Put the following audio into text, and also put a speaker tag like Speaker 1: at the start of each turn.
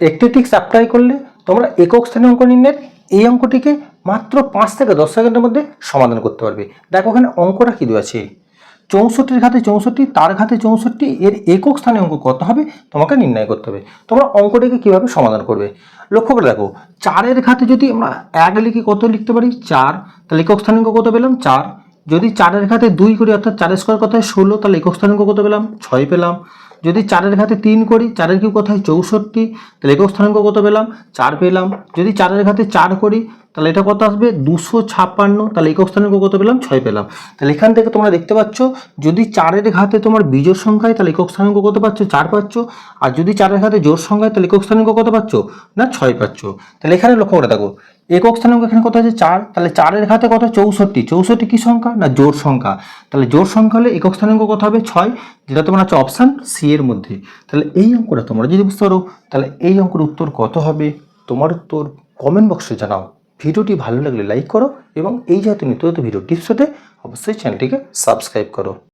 Speaker 1: একটেটিক্স apply করলে তোমরা একক স্থানীয় অঙ্ক নির্ণয়ের এই অঙ্কটিকে মাত্র পাঁচ থেকে দশ সেকেন্ডের মধ্যে সমাধান করতে পারবে। দেখো ওখানে অঙ্কটা কী আছে? চৌষট্টির ঘাতে চৌষট্টি, তার ঘাতে চৌষট্টি, এর একক স্থানীয় অঙ্ক কত হবে? তোমাকে নির্ণয় করতে হবে। তোমরা অঙ্কটিকে কীভাবে সমাধান করবে? লক্ষ্য করে দেখো, চারের ঘাতে যদি আমরা এক লিখে কত লিখতে পারি? চার। তাহলে একক স্থানীয় অঙ্ক কত পেলাম? চার। যদি চারের ঘাতে দুই করি, অর্থাৎ চারের স্কোয়ার কথায় ষোলো। তাহলে একক স্থানীয় অঙ্ক কত পেলাম? ছয় পেলাম। যদি চারের ঘাতে তিন করি, চারের কিউ কোথায়? চৌষট্টি। তাহলে একক স্থানাঙ্ক কত পেলাম? চার পেলাম। যদি চারের ঘাতে চার করি তাহলে এটা কত আসবে? দুশো ছাপ্পান্ন। তাহলে একক স্থানাঙ্ক কত পেলাম? ছয় পেলাম। তাহলে এখান থেকে তোমরা দেখতে পাচ্ছ, যদি চারের ঘাতে তোমার বিজোড় সংখ্যায় তাহলে একক স্থানাঙ্ক কত পাচ্ছ? চার পাচ্ছ। আর যদি চারের ঘাতে জোর সংখ্যায় তাহলে একক স্থানাঙ্ক কত পাচ্ছ? না, ছয় পাচ্ছ। তাহলে এখানে লক্ষ্য করে দেখো, একক স্থানাঙ্ক এখানে কত আছে? চার। তাহলে চারের ঘাতে কত? চৌষট্টি। চৌষট্টি কি সংখ্যা? না জোর সংখ্যা। তাহলে জোর সংখ্যা হলে একক স্থানাঙ্ক কত হবে? ছয়। যেটা তোমার আছে অপশান সি এর মধ্যে। তাহলে এই অঙ্কটা তোমরা যদি বুঝতে পারো, তাহলে এই অঙ্কের উত্তর কত হবে? তোমার উত্তর কমেন্ট বক্সে জানাও। ভিডিওটি ভালো লাগলে লাইক করো এবং এই জাতীয় নিত্য ভিডিও টিপস হতে অবশ্যই চ্যানেলটিকে সাবস্ক্রাইব করো।